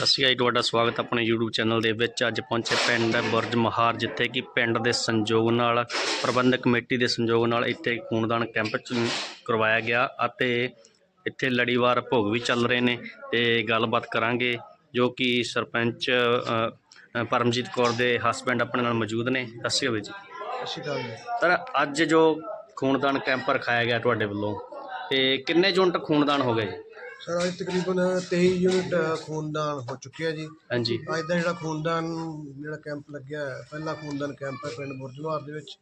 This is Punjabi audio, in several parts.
ਸਤਿ ਸ਼੍ਰੀ ਅਕਾਲ ਜੀ, ਤੁਹਾਡਾ ਸਵਾਗਤ ਹੈ ਆਪਣੇ YouTube ਚੈਨਲ ਦੇ ਵਿੱਚ। ਅੱਜ ਪਹੁੰਚੇ ਪਿੰਡ ਬੁਰਜ ਮਹਾਰ ਜਿੱਥੇ ਕਿ ਪਿੰਡ ਦੇ ਸੰਯੋਗ ਨਾਲ ਪ੍ਰਬੰਧਕ ਕਮੇਟੀ ਦੇ ਸੰਯੋਗ ਨਾਲ ਇੱਥੇ ਖੂਨਦਾਨ ਕੈਂਪ ਕਰਵਾਇਆ ਗਿਆ ਅਤੇ ਇੱਥੇ ਲੜੀਵਾਰ ਭੋਗ ਵੀ ਚੱਲ ਰਹੇ ਨੇ ਤੇ ਗੱਲਬਾਤ ਕਰਾਂਗੇ ਜੋ ਕਿ ਸਰਪੰਚ ਅ, ਪਰਮਜੀਤ ਕੌਰ ਦੇ ਹਸਬੰਡ ਆਪਣੇ ਨਾਲ ਮੌਜੂਦ ਨੇ। ਸਤਿ ਸ਼੍ਰੀ ਅਕਾਲ ਜੀ। ਸਤਿ ਸ਼੍ਰੀ ਅਕਾਲ ਜੀ। ਸਰ ਅੱਜ ਜੋ ਖੂਨਦਾਨ ਕੈਂਪ ਰਖਾਇਆ ਗਿਆ ਤੁਹਾਡੇ ਵੱਲੋਂ ਤੇ ਕਿੰਨੇ ਯੂਨਿਟ ਖੂਨਦਾਨ ਹੋ ਗਏ? ਜੀ ਸਰ ਅੱਜ ਤਕਰੀਬਨ 23 ਯੂਨਿਟ ਖੂਨਦਾਨ ਹੋ ਚੁੱਕਿਆ ਜੀ। ਹਾਂਜੀ। ਅੱਜ ਦਾ ਜਿਹੜਾ ਖੂਨਦਾਨ ਜਿਹੜਾ ਕੈਂਪ ਲੱਗਿਆ ਹੈ, ਪਹਿਲਾ ਖੂਨਦਾਨ ਕੈਂਪ ਹੈ ਪਿੰਡ ਬੁਰਜਵਾਰ ਦੇ ਵਿੱਚ।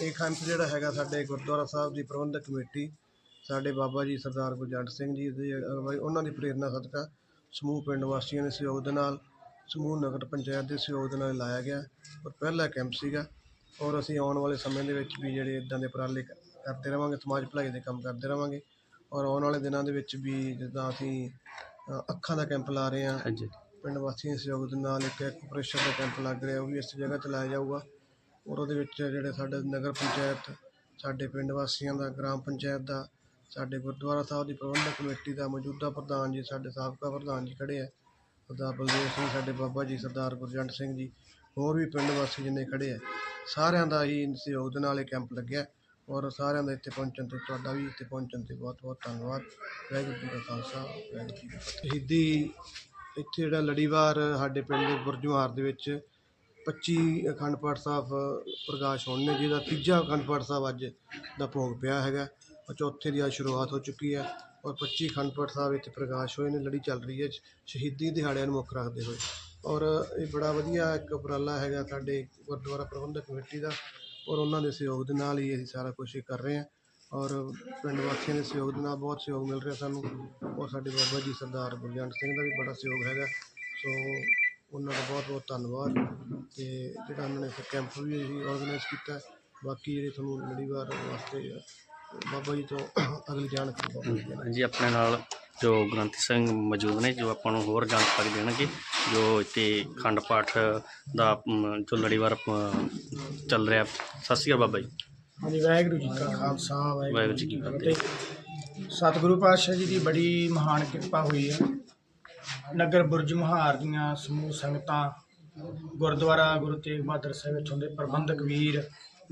ਇਹ ਕੈਂਪ ਜਿਹੜਾ ਹੈਗਾ ਸਾਡੇ ਗੁਰਦੁਆਰਾ ਸਾਹਿਬ ਦੀ ਪ੍ਰਬੰਧਕ ਕਮੇਟੀ ਸਾਡੇ ਬਾਬਾ ਜੀ ਸਰਦਾਰ ਗੁਰਜੰਟ ਸਿੰਘ ਜੀ ਦੇ ਅਗਵਾਈ ਉਹਨਾਂ ਦੀ ਪ੍ਰੇਰਣਾ ਸਦਕਾ ਸਮੂਹ ਪਿੰਡ ਵਾਸੀਆਂ ਦੇ ਸਹਿਯੋਗ ਦੇ ਨਾਲ ਸਮੂਹ ਨਗਰ ਪੰਚਾਇਤ ਦੇ ਸਹਿਯੋਗ ਦੇ ਨਾਲ ਲਾਇਆ ਗਿਆ। ਔਰ ਪਹਿਲਾ ਕੈਂਪ ਸੀਗਾ। ਔਰ ਅਸੀਂ ਆਉਣ ਵਾਲੇ ਸਮੇਂ ਦੇ ਵਿੱਚ ਵੀ ਜਿਹੜੇ ਇਦਾਂ ਦੇ ਉਪਰਾਲੇ ਕ- ਕਰਦੇ ਰਵਾਂਗੇ ਸਮਾਜ ਭਲਾਈ ਦੇ ਕੰਮ ਕਰਦੇ ਰਵਾਂਗੇ। ਔਰ ਆਉਣ ਵਾਲੇ ਦਿਨਾਂ ਦੇ ਵਿੱਚ ਵੀ ਜਿੱਦਾਂ ਅਸੀਂ ਅੱਖਾਂ ਦਾ ਕੈਂਪ ਲਾ ਰਹੇ ਹਾਂ। ਹਾਂਜੀ। ਪਿੰਡ ਵਾਸੀਆਂ ਦੇ ਸਹਿਯੋਗ ਦੇ ਨਾਲ ਇੱਕ ਐਕੂਪ੍ਰੈਸ਼ਰ ਦਾ ਕੈਂਪ ਲੱਗ ਰਿਹਾ ਉਹ ਵੀ ਇਸ ਜਗ੍ਹਾ ਤੇ ਲਾਇਆ ਜਾਊਗਾ। ਔਰ ਉਹਦੇ ਵਿੱਚ ਜਿਹੜੇ ਸਾਡੇ ਨਗਰ ਪੰਚਾਇਤ ਸਾਡੇ ਪਿੰਡ ਵਾਸੀਆਂ ਦਾ ਗ੍ਰਾਮ ਪੰਚਾਇਤ ਦਾ ਸਾਡੇ ਗੁਰਦੁਆਰਾ ਸਾਹਿਬ ਦੀ ਪ੍ਰਬੰਧਕ ਕਮੇਟੀ ਦਾ ਮੌਜੂਦਾ ਪ੍ਰਧਾਨ ਜੀ ਸਾਡੇ ਸਾਬਕਾ ਪ੍ਰਧਾਨ ਜੀ ਖੜੇ ਆ। ਸਰਦਾਰ ਬਲਦੇਵ ਸਿੰਘ ਸਾਡੇ ਬਾਬਾ ਜੀ ਸਰਦਾਰ ਗੁਰਜੰਟ ਸਿੰਘ ਜੀ ਹੋਰ ਵੀ ਪਿੰਡ ਵਾਸੀ ਜਿੰਨੇ ਖੜੇ ਆ ਸਾਰਿਆਂ ਦਾ ਹੀ ਸਹਿਯੋਗ ਦੇ ਨਾਲ ਇਹ ਕੈਂਪ ਲੱਗਿਆ। ਔਰ ਸਾਰਿਆਂ ਦਾ ਇੱਥੇ ਪਹੁੰਚਣ ਤੇ ਤੁਹਾਡਾ ਵੀ ਇੱਥੇ ਪਹੁੰਚਣ ਤੇ ਬਹੁਤ ਬਹੁਤ ਧੰਨਵਾਦ। ਵਾਹਿਗੁਰੂ ਜੀ ਕਾ ਖਾਲਸਾ, ਵਾਹਿਗੁਰੂ ਜੀ ਕੀ ਫਤਿਹ। ਸ਼ਹੀਦੀ ਇੱਥੇ ਜਿਹੜਾ ਲੜੀਵਾਰ ਸਾਡੇ ਪਿੰਡ ਦੇ ਬੁਰਜੁਹਾਰ ਦੇ ਵਿੱਚ 25 ਅਖੰਡ ਪਾਠ ਸਾਹਿਬ ਪ੍ਰਕਾਸ਼ ਹੋਣ ਨੇ, ਜਿਹਦਾ ਤੀਜਾ ਅਖੰਡ ਪਾਠ ਸਾਹਿਬ ਅੱਜ ਦਾ ਭੋਗ ਪਿਆ ਹੈਗਾ। ਔਰ ਚੌਥੇ ਦੀ ਅੱਜ ਸ਼ੁਰੂਆਤ ਹੋ ਚੁੱਕੀ ਹੈ ਔਰ 25 ਅਖੰਡ ਪਾਠ ਸਾਹਿਬ ਇੱਥੇ ਪ੍ਰਕਾਸ਼ ਹੋਏ ਨੇ, ਲੜੀ ਚੱਲ ਰਹੀ ਹੈ। ਸ਼ਹੀਦੀ ਦਿਹਾੜਿਆਂ ਨੂੰ ਮੁੱਖ ਰੱਖਦੇ ਹੋਏ। ਔਰ ਇਹ ਬੜਾ ਵਧੀਆ ਇੱਕ ਉਪਰਾਲਾ ਹੈਗਾ ਸਾਡੇ ਗੁਰਦੁਆਰਾ ਪ੍ਰਬੰਧਕ ਕਮੇਟੀ ਦਾ। ਔਰ ਉਹਨਾਂ ਦੇ ਸਹਿਯੋਗ ਦੇ ਨਾਲ ਹੀ ਅਸੀਂ ਸਾਰਾ ਕੁਝ ਕਰ ਰਹੇ ਹਾਂ। ਔਰ ਪਿੰਡ ਵਾਸੀਆਂ ਦੇ ਸਹਿਯੋਗ ਦੇ ਨਾਲ ਬਹੁਤ ਸਹਿਯੋਗ ਮਿਲ ਰਿਹਾ ਸਾਨੂੰ। ਔਰ ਸਾਡੇ ਬਾਬਾ ਜੀ ਸਰਦਾਰ ਗੁਰਜੰਟ ਸਿੰਘ ਦਾ ਵੀ ਬੜਾ ਸਹਿਯੋਗ ਹੈਗਾ। ਸੋ ਉਹਨਾਂ ਦਾ ਬਹੁਤ ਬਹੁਤ ਧੰਨਵਾਦ। ਤੇ ਜਿਹੜਾ ਉਹਨਾਂ ਨੇ ਇੱਥੇ ਕੈਂਪ ਵੀ ਅਸੀਂ ਆਰਗੇਨਾਈਜ਼ ਕੀਤਾ। ਬਾਕੀ ਜਿਹੜੇ ਤੁਹਾਨੂੰ ਲੜੀਵਾਰ ਵਾਸਤੇ ਬਾਬਾ ਜੀ ਤੋਂ ਅਗਲੀ ਜਾਣਕਾਰੀ ਬਹੁਤ ਜੀ ਆਪਣੇ ਨਾਲ ਜੋ ਗ੍ਰੰਥੀ ਸਿੰਘ ਮੌਜੂਦ ਨੇ ਜੋ ਆਪਾਂ ਨੂੰ ਹੋਰ ਜਾਣਕਾਰੀ ਦੇਣਗੇ ਜੋ ਇੱਥੇ ਖੰਡ ਪਾਠ ਦਾ ਜੋ ਲੜੀਵਾਰ ਚੱਲ ਰਿਹਾ। ਸਤਿ ਸ਼੍ਰੀ ਅਕਾਲ ਬਾਬਾ ਜੀ। ਹਾਂਜੀ ਵਾਹਿਗੁਰੂ ਜੀ ਕਾ ਖਾਲਸਾ ਵਾਹਿਗੁਰੂ ਜੀ ਕੀ ਫਤਿਹ ਫਤਿਹ। ਸਤਿਗੁਰੂ ਪਾਤਸ਼ਾਹ ਜੀ ਦੀ ਬੜੀ ਮਹਾਨ ਕਿਰਪਾ ਹੋਈ ਹੈ। ਨਗਰ ਬੁਰਜ ਮੁਹਾਰ ਦੀਆਂ ਸਮੂਹ ਸੰਗਤਾਂ ਗੁਰਦੁਆਰਾ ਗੁਰੂ ਤੇਗ ਬਹਾਦਰ ਸਾਹਿਬ ਇੱਥੋਂ ਦੇ ਪ੍ਰਬੰਧਕ ਵੀਰ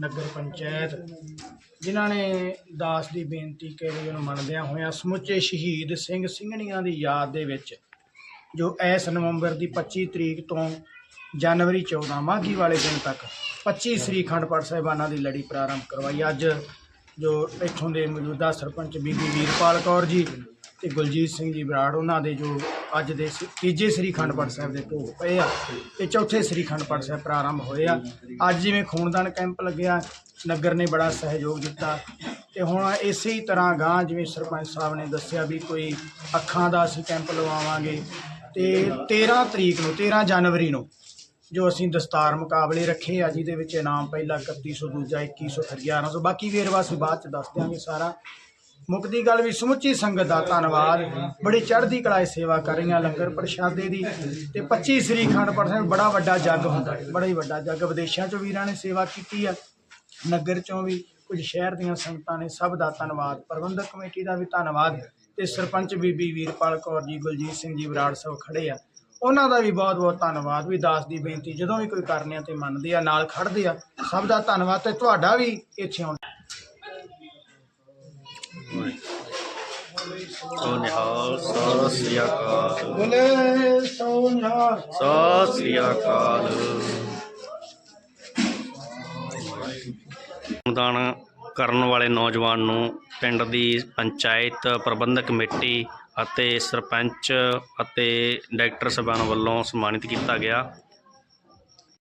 ਨਗਰ ਪੰਚਾਇਤ, ਜਿਨ੍ਹਾਂ ਨੇ ਦਾਸ ਦੀ ਬੇਨਤੀ ਕਰੀ ਉਹਨੂੰ ਮੰਨਦਿਆਂ ਹੋਇਆਂ ਸਮੁੱਚੇ ਸ਼ਹੀਦ ਸਿੰਘ ਸਿੰਘਣੀਆਂ ਦੀ ਯਾਦ ਦੇ ਵਿੱਚ, ਜੋ ਇਸ ਨਵੰਬਰ ਦੀ 25 ਤਰੀਕ ਤੋਂ ਜਨਵਰੀ 14 ਮਾਘੀ ਵਾਲੇ ਦਿਨ ਤੱਕ 25 ਸ੍ਰੀ ਅਖੰਡ ਪਾਠ ਸਾਹਿਬਾਨਾਂ ਦੀ ਲੜੀ ਪ੍ਰਾਰੰਭ ਕਰਵਾਈ। ਅੱਜ ਜੋ ਇੱਥੋਂ ਦੇ ਮੌਜੂਦਾ ਸਰਪੰਚ ਬੀਬੀ ਵੀਰਪਾਲ ਕੌਰ ਜੀ ਤੇ ਗੁਲਜੀਤ ਸਿੰਘ ਜੀ ਬਰਾੜ ਉਹਨਾਂ ਦੇ ਜੋ ਅੱਜ ਦੇ ਸ- ਤੀਜੇ ਸ੍ਰੀ ਅਖੰਡ ਪਾਠ ਸਾਹਿਬ ਦੇ ਭੋਗ ਪਏ ਆ ਤੇ ਚੌਥੇ ਸ੍ਰੀ ਅਖੰਡ ਪਾਠ ਸਾਹਿਬ ਪ੍ਰਾਰੰਭ ਹੋਏ ਆ। ਅੱਜ ਜਿਵੇਂ ਖੂਨਦਾਨ ਕੈਂਪ ਲੱਗਿਆ, ਨਗਰ ਨੇ ਬੜਾ ਸਹਿਯੋਗ ਦਿੱਤਾ ਤੇ ਹੁਣ ਇਸੇ ਹੀ ਤਰ੍ਹਾਂ ਗਾਂ ਜਿਵੇਂ ਸਰਪੰਚ ਸਾਹਿਬ ਨੇ ਦੱਸਿਆ ਵੀ ਕੋਈ ਅੱਖਾਂ ਦਾ ਅਸੀਂ ਕੈਂਪ ਲਵਾਵਾਂਗੇ ਤੇ 13 ਤਰੀਕ ਨੂੰ 13 ਜਨਵਰੀ ਨੂੰ ਜੋ ਅਸੀਂ ਦਸਤਾਰ ਮੁਕਾਬਲੇ ਰੱਖੇ ਆ, ਜਿਹਦੇ ਵਿੱਚ ਇਨਾਮ ਪਹਿਲਾ 3100 ਦੂਜਾ 2100 ਫਿਰ 1100 ਬਾਕੀ ਵੇਰਵਾ ਅਸੀਂ ਬਾਅਦ ਚ ਦੱਸ ਦਿਆਂਗੇ ਸਾਰਾ। ਮੁਕਤੀ ਗੱਲ ਵੀ ਸਮੁੱਚੀ ਸੰਗਤ ਦਾ ਧੰਨਵਾਦ। ਬੜੀ ਚੜ੍ਹਦੀ ਕਲਾ 'ਚ ਸੇਵਾ ਕਰ ਰਹੀਆਂ ਲੰਗਰ ਪ੍ਰਸ਼ਾਦੇ ਦੀ। ਤੇ 25 ਸ੍ਰੀ ਖੰਡ ਸਾਹਿਬ ਬੜਾ ਵੱਡਾ ਜੱਗ ਹੁੰਦਾ ਬੜਾ ਹੀ ਵੱਡਾ ਜੱਗ। ਵਿਦੇਸ਼ਾਂ ਚੋਂ ਵੀਰਾਂ ਨੇ ਸੇਵਾ ਕੀਤੀ ਆ। ਨਗਰ ਚੋਂ ਵੀ ਕੁਝ ਸ਼ਹਿਰ ਦੀਆਂ ਸੰਗਤਾਂ ਨੇ ਸਭ ਦਾ ਧੰਨਵਾਦ। ਪ੍ਰਬੰਧਕ ਕਮੇਟੀ ਦਾ ਵੀ ਧੰਨਵਾਦ। ਤੇ ਸਰਪੰਚ ਬੀਬੀ ਵੀਰਪਾਲ ਕੌਰ ਜੀ, ਗੁਲਜੀਤ ਸਿੰਘ ਜੀ ਬਰਾੜ ਸਾਹਿਬ ਖੜੇ ਆ। ਉਹਨਾਂ ਦਾ ਵੀ ਬਹੁਤ ਬਹੁਤ ਧੰਨਵਾਦ। ਵੀ ਦਾਸ ਦੀ ਬੇਨਤੀ ਜਦੋਂ ਵੀ ਕੋਈ ਕਰਨੇ ਆ ਤੇ ਮੰਨਦੇ ਆ, ਨਾਲ ਖੜਦੇ ਆ, ਸਭ ਦਾ ਧੰਨਵਾਦ। ਤੇ ਤੁਹਾਡਾ ਵੀ ਇੱਥੇ ਆਉਣ ਸੋ ਨਿਹਾਲ ਸਤਿ ਸ਼੍ਰੀ ਅਕਾਲ ਬੋਲੇ ਸੋਨਿਆ ਸਤਿ ਸ਼੍ਰੀ ਅਕਾਲ। ਖੂਨਦਾਨ ਕਰਨ ਵਾਲੇ ਨੌਜਵਾਨ ਨੂੰ ਪਿੰਡ ਦੀ ਪੰਚਾਇਤ ਪ੍ਰਬੰਧਕ ਕਮੇਟੀ ਅਤੇ ਸਰਪੰਚ ਅਤੇ ਡਾਇਰੈਕਟਰ ਸਾਹਿਬਾਨ ਵੱਲੋਂ ਸਨਮਾਨਿਤ ਕੀਤਾ ਗਿਆ।